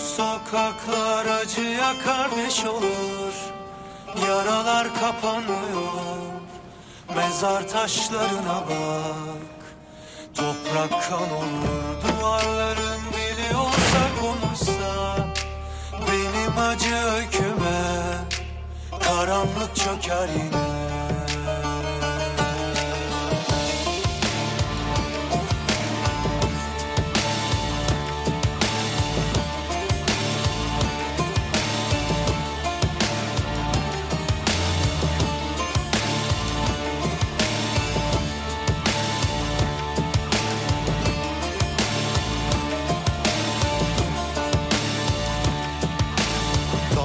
Sokaklar acıya kardeş olur. Yaralar kapanmıyor Mezar taşlarına bak. Toprak kan olur Duvarların dili olsa konuşsa. Benim acı öyküme Karanlık çöker yine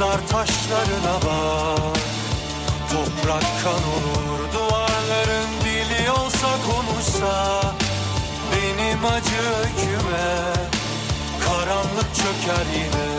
Mezar taşlarına bak. Toprak kan olur Duvarların dili olsa konuşsa Benim acı öyküme Karanlık çöker yine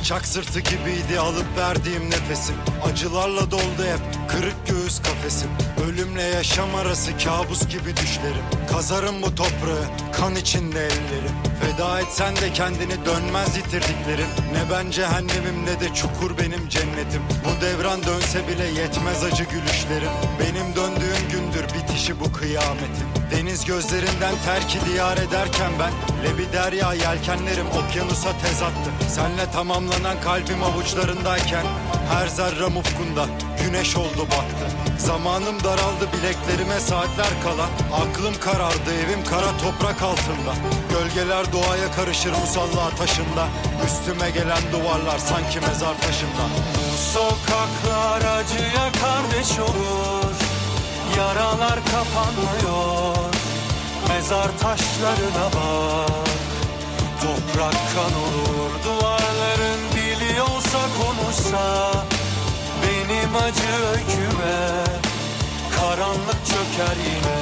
Bıçak sırtı gibiydi alıp verdiğim nefesim. Acılarla doldu hep kırık göğüs kafesim. Ölümle yaşam arası kabus gibi düşlerim. Kazarım bu toprağı kan içinde ellerim. Feda etsen de kendini dönmez yitirdiklerim Ne ben cehennemim ne de çukur benim cennetim. Bu devran dönse bile yetmez acı gülüşlerim. Benim döndüğüm gündür bitişi bu kıyametin Deniz gözlerinden terki diyar ederken ben Lebi derya yelkenlerim okyanusa tez attı Senle tamamlanan kalbim avuçlarındayken Her zerrem ufkunda güneş oldu baktı. Zamanım daraldı bileklerime saatler kala. Aklım karardı evim kara toprak altında. Gölgeler doğaya karışır musalla taşında. Üstüme gelen duvarlar sanki mezar taşından Bu sokaklar acıya kardeş olur. Yaralar kapanmıyor. Mezar taşlarına bak acı öyküme Karanlık çöker yine